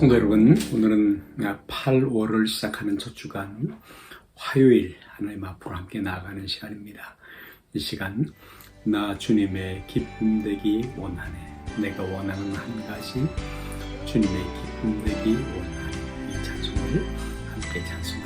성도 여러분, 오늘은 8월을 시작하는 첫 주간 화요일 하나님 앞으로 함께 나아가는 시간입니다. 이 시간 나 주님의 기쁨 되기 원하네. 내가 원하는 한 가지 주님의 기쁨 되기 원하네. 이 찬송을 함께 찬송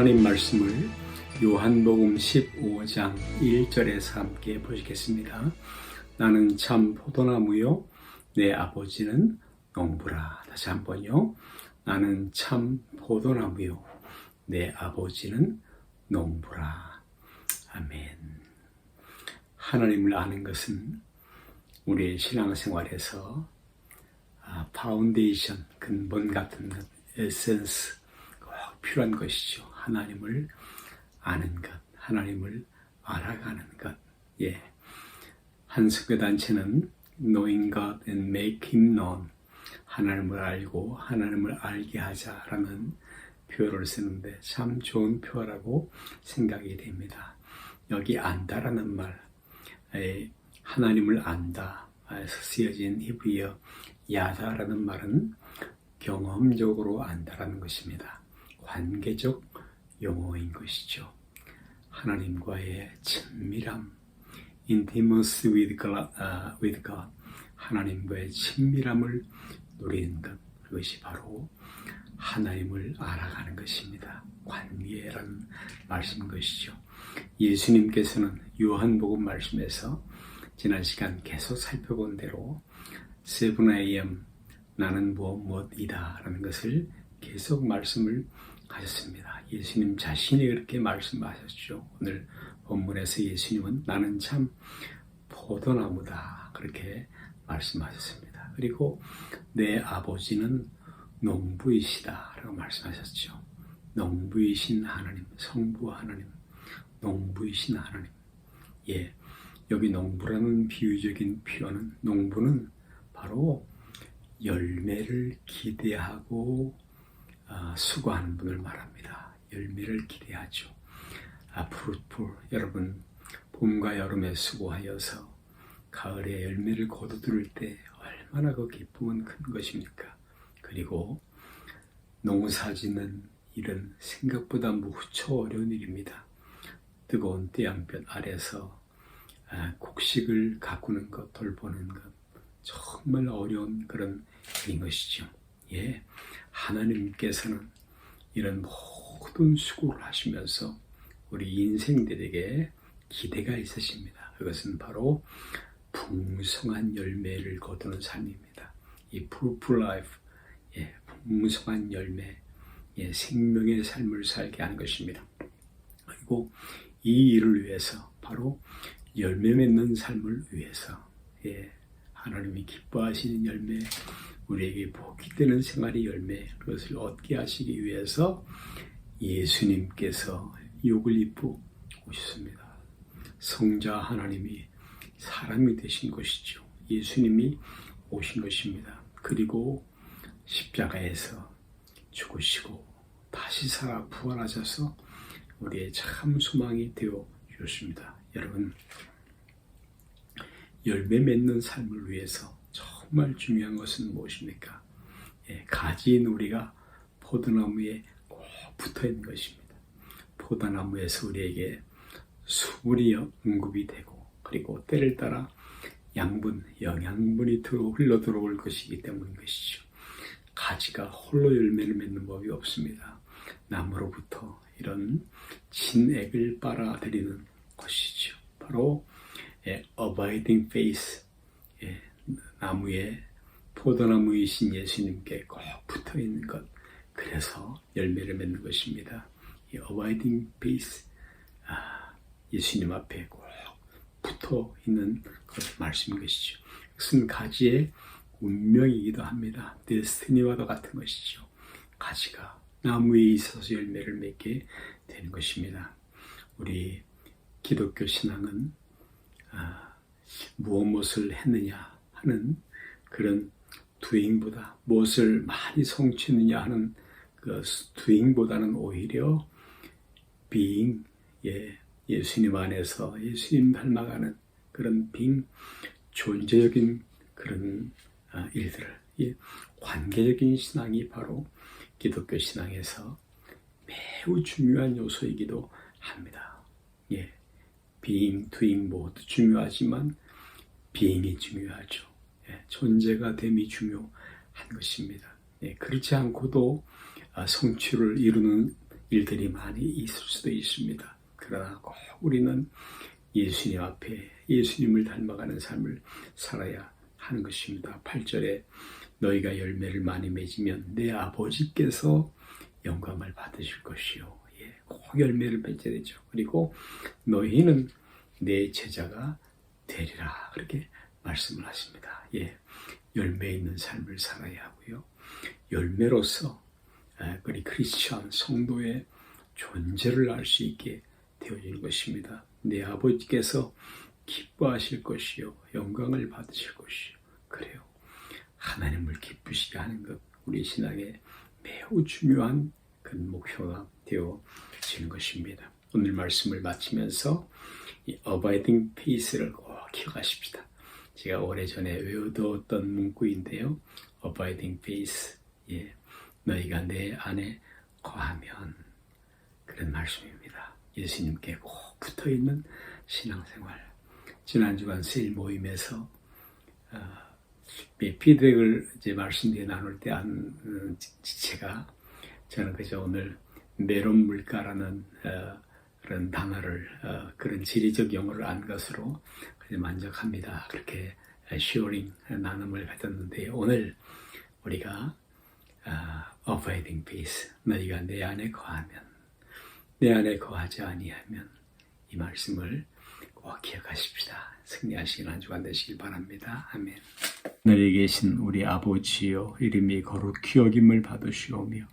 하나님 말씀을 요한복음 15장 1절에서 함께 보시겠습니다. 나는 참 포도나무요 내 아버지는 농부라. 다시 한번요. 나는 참 포도나무요 내 아버지는 농부라. 아멘. 하나님을 아는 것은 우리의 신앙생활에서 아, 파운데이션, 근본 같은 것, 에센스 꼭 필요한 것이죠. 하나님을 아는 것, 하나님을 알아가는 것. 예. 한석교 단체는 knowing God and make him known. 하나님을 알고 하나님을 알게 하자라는 표현을 쓰는데 참 좋은 표라고 생각이 됩니다. 여기 안다라는 말, 에, 하나님을 안다. 쓰여진 히브리어 야다라는 말은 경험적으로 안다라는 것입니다. 관계적 용어인 것이죠. 하나님과의 친밀함, intimacy with God, 아, with God. 하나님과의 친밀함을 누리는 것, 그것이 바로 하나님을 알아가는 것입니다. 관계라는 말씀인 것이죠. 예수님께서는 요한복음 말씀에서 지난 시간 계속 살펴본 대로 세븐 아이엠 나는 무엇 무엇이다 라는 것을 계속 말씀을 하셨습니다. 예수님 자신이 그렇게 말씀하셨죠. 오늘 본문에서 예수님은 나는 참 포도나무다 그렇게 말씀하셨습니다. 그리고 내 아버지는 농부이시다 라고 말씀하셨죠. 농부이신 하나님, 성부 하나님, 농부이신 하나님. 예, 여기 농부라는 비유적인 표현은 농부는 바로 열매를 기대하고 아, 수고하는 분을 말합니다. 열매를 기대하죠. 아, fruitful. 여러분, 봄과 여름에 수고하여서 가을에 열매를 거두들 때 얼마나 그 기쁨은 큰 것입니까? 그리고 농사짓는 일은 생각보다 무척 어려운 일입니다. 뜨거운 태양볕 아래서 아, 곡식을 가꾸는 것, 돌보는 것 정말 어려운 그런 일인 것이죠. 예, 하나님께서는 이런 모든 수고를 하시면서 우리 인생들에게 기대가 있으십니다. 그것은 바로 풍성한 열매를 거두는 삶입니다. 이 fruitful 예, 풍성한 열매, 예, 생명의 삶을 살게 하는 것입니다. 그리고 이 일을 위해서 바로 열매 맺는 삶을 위해서 예, 하나님이 기뻐하시는 열매, 우리에게 복이 되는 생활의 열매 그것을 얻게 하시기 위해서 예수님께서 욕을 입고 오셨습니다. 성자 하나님이 사람이 되신 것이죠. 예수님이 오신 것입니다. 그리고 십자가에서 죽으시고 다시 살아 부활하셔서 우리의 참 소망이 되어 주셨습니다. 여러분 열매 맺는 삶을 위해서 정말 중요한 것은 무엇입니까? 예, 가지인 우리가 포도나무에 꼭 붙어 있는 것입니다. 포도나무에서 우리에게 수분이 공급이 되고 그리고 때를 따라 양분, 영양분이 들어 흘러 들어올 것이기 때문인 것이죠. 가지가 홀로 열매를 맺는 법이 없습니다. 나무로부터 이런 진액을 빨아들이는 것이죠. 바로 예, abiding faith, 예, 나무에 포도나무이신 예수님께 꼭 붙어 있는 것. 그래서 열매를 맺는 것입니다. 이 abiding faith, 아, 예수님 앞에 꼭 붙어 있는 것 말씀인 것이죠. 이것은 가지의 운명이기도 합니다. 데스티니와도 같은 것이죠. 가지가 나무에 있어서 열매를 맺게 되는 것입니다. 우리 기독교 신앙은 아, 무엇 무엇을 했느냐 하는 그런 doing보다 무엇을 많이 성취했느냐 하는 그 doing보다는 오히려 being 예, 예수님 안에서 예수님 닮아가는 그런 being 존재적인 그런 아, 일들을 이 관계적인 신앙이 바로 기독교 신앙에서 매우 중요한 요소이기도 합니다. 예, being, 모두 중요하지만 being이 중요하죠. 예, 존재가 됨이 중요한 것입니다. 예, 그렇지 않고도 아, 성취를 이루는 일들이 많이 있을 수도 있습니다. 그러나 꼭 우리는 예수님 앞에 예수님을 닮아가는 삶을 살아야 하는 것입니다. 8절에 너희가 열매를 많이 맺으면 내 아버지께서 영광을 받으실 것이요. 예, 꼭 열매를 맺어야 되죠. 그리고 너희는 내 제자가 되리라. 그렇게 말씀을 하십니다. 예, 열매 있는 삶을 살아야 하고요. 열매로서 에, 우리 크리스천 성도의 존재를 알 수 있게 되어지는 것입니다. 내 아버지께서 기뻐하실 것이요 영광을 받으실 것이요 그래요. 하나님을 기쁘시게 하는 것 우리 신앙의 매우 중요한 그 목표가 되어지는 것입니다. 오늘 말씀을 마치면서 이 abiding faith를 꼭 기억하십시다. 제가 오래전에 외워두었던 문구인데요. abiding faith. 예. 너희가 내 안에 거하면 그런 말씀입니다. 예수님께 꼭 붙어 있는 신앙생활. 지난 주간 세일 모임에서 어, 이 피드백을 이제 말씀드려 나눌 때한 음, 지체가 저는 그저 오늘 메론 물가라는 어, 그런 단어를 어, 그런 지리적 용어를 안 것으로 만족합니다. 그렇게 쇼링 나눔을 가졌는데 오늘 우리가 아, abiding peace 너희가 내 안에 거하면 내 안에 거하지 아니하면 이 말씀을 꼭 기억하십시다. 승리하시는 한 주간 되시길 바랍니다. 아멘. 하늘에 계신 우리 아버지여 이름이 거룩히 여김을 받으시오며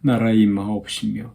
나라의 임하옵시며